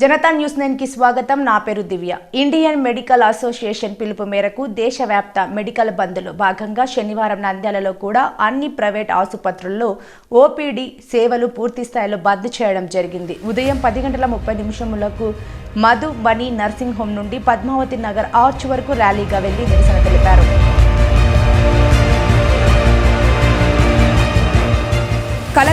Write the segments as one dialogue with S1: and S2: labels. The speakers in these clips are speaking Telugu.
S1: జనతా న్యూస్ నైన్కి స్వాగతం. నా పేరు దివ్య. ఇండియన్ మెడికల్ అసోసియేషన్ పిలుపు మేరకు దేశవ్యాప్త మెడికల్ బంద్లో భాగంగా శనివారం నంద్యాలలో కూడా అన్ని ప్రైవేట్ ఆసుపత్రుల్లో ఓపీడీ సేవలు పూర్తి స్థాయిలో బంద్ చేయడం జరిగింది. ఉదయం పది గంటల ముప్పై నిమిషములకు మధు మణి నర్సింగ్ హోం నుండి పద్మావతి నగర్ ఆర్చ్ వరకు ర్యాలీగా వెళ్ళి నిరసన తెలిపారు.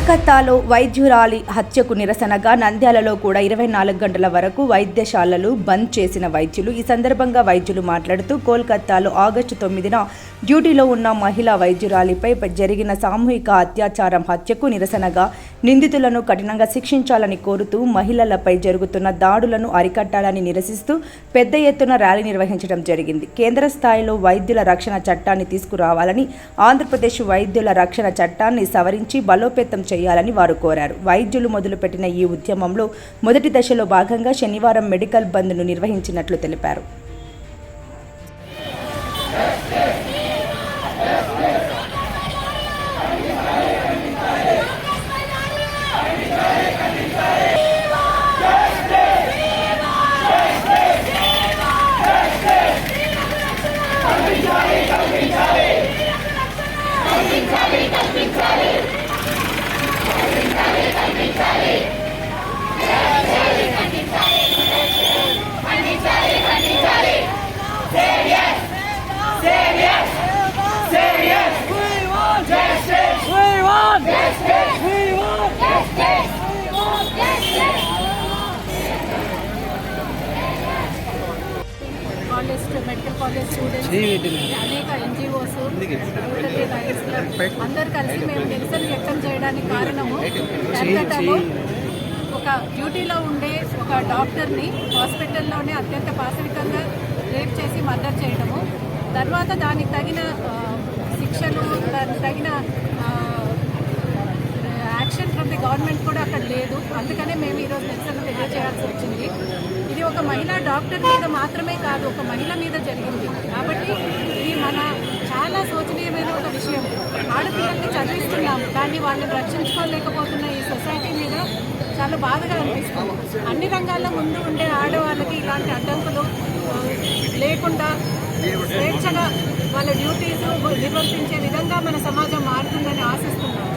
S1: కలకత్తాలో వైద్యురాలి హత్యకు నిరసనగా నంద్యాలలో కూడా ఇరవై నాలుగు గంటల వరకు వైద్యశాలలు బంద్ చేసిన వైద్యులు ఈ సందర్భంగా వైద్యులు మాట్లాడుతూ కోల్కత్తాలో ఆగస్టు తొమ్మిదిన డ్యూటీలో ఉన్న మహిళా వైద్యురాలిపై జరిగిన సామూహిక అత్యాచారం హత్యకు నిరసనగా నిందితులను కఠినంగా శిక్షించాలని కోరుతూ మహిళలపై జరుగుతున్న దాడులను అరికట్టాలని నిరసిస్తూ పెద్ద ఎత్తున ర్యాలీ నిర్వహించడం జరిగింది. కేంద్ర స్థాయిలో వైద్యుల రక్షణ చట్టాన్ని తీసుకురావాలని ఆంధ్రప్రదేశ్ వైద్యుల రక్షణ చట్టాన్ని సవరించి బలోపేతం చేయాలని వారు కోరారు. వైద్యులు మొదలుపెట్టిన ఈ ఉద్యమంలో మొదటి దశలో భాగంగా శనివారం మెడికల్ బంద్ను నిర్వహించినట్లు తెలిపారు.
S2: We
S3: మెడికల్ కాలేజ్ స్టూడెంట్స్ అనేక ఎన్జిఓస్ అందరు కలిసి మేము నిరసన వ్యక్తం చేయడానికి కారణము కలకత్తాలో ఒక డ్యూటీలో ఉండే ఒక డాక్టర్ని హాస్పిటల్లోనే అత్యంత పాశవికంగా రేప్ చేసి మర్డర్ చేయడము తర్వాత దానికి తగిన శిక్షలు దానికి తగిన యాక్షన్ ఫ్రమ్ ది గవర్నమెంట్ కూడా అక్కడ లేదు. అందుకనే మేము ఈరోజు నిరసన తెలియజేయాల్సి వచ్చింది. ఇది ఒక మహిళా డాక్టర్ మీద మాత్రమే కాదు ఒక మహిళ మీద జరిగింది. కాబట్టి ఇది మన చాలా శోచనీయమైన ఒక విషయం ఆడపిల్లల్ని చదివిస్తున్నాం. దాన్ని వాళ్ళని రక్షించుకోలేకపోతున్న ఈ సొసైటీ మీద చాలా బాధగా అనిపిస్తుంది. అన్ని రంగాల్లో ముందు ఉండే ఆడవాళ్ళకి ఇలాంటి అడ్డంకులు లేకుండా స్వేచ్ఛగా వాళ్ళ డ్యూటీస్ నిర్వర్తించే విధంగా మన సమాజం మారుతుందని ఆశిస్తున్నాం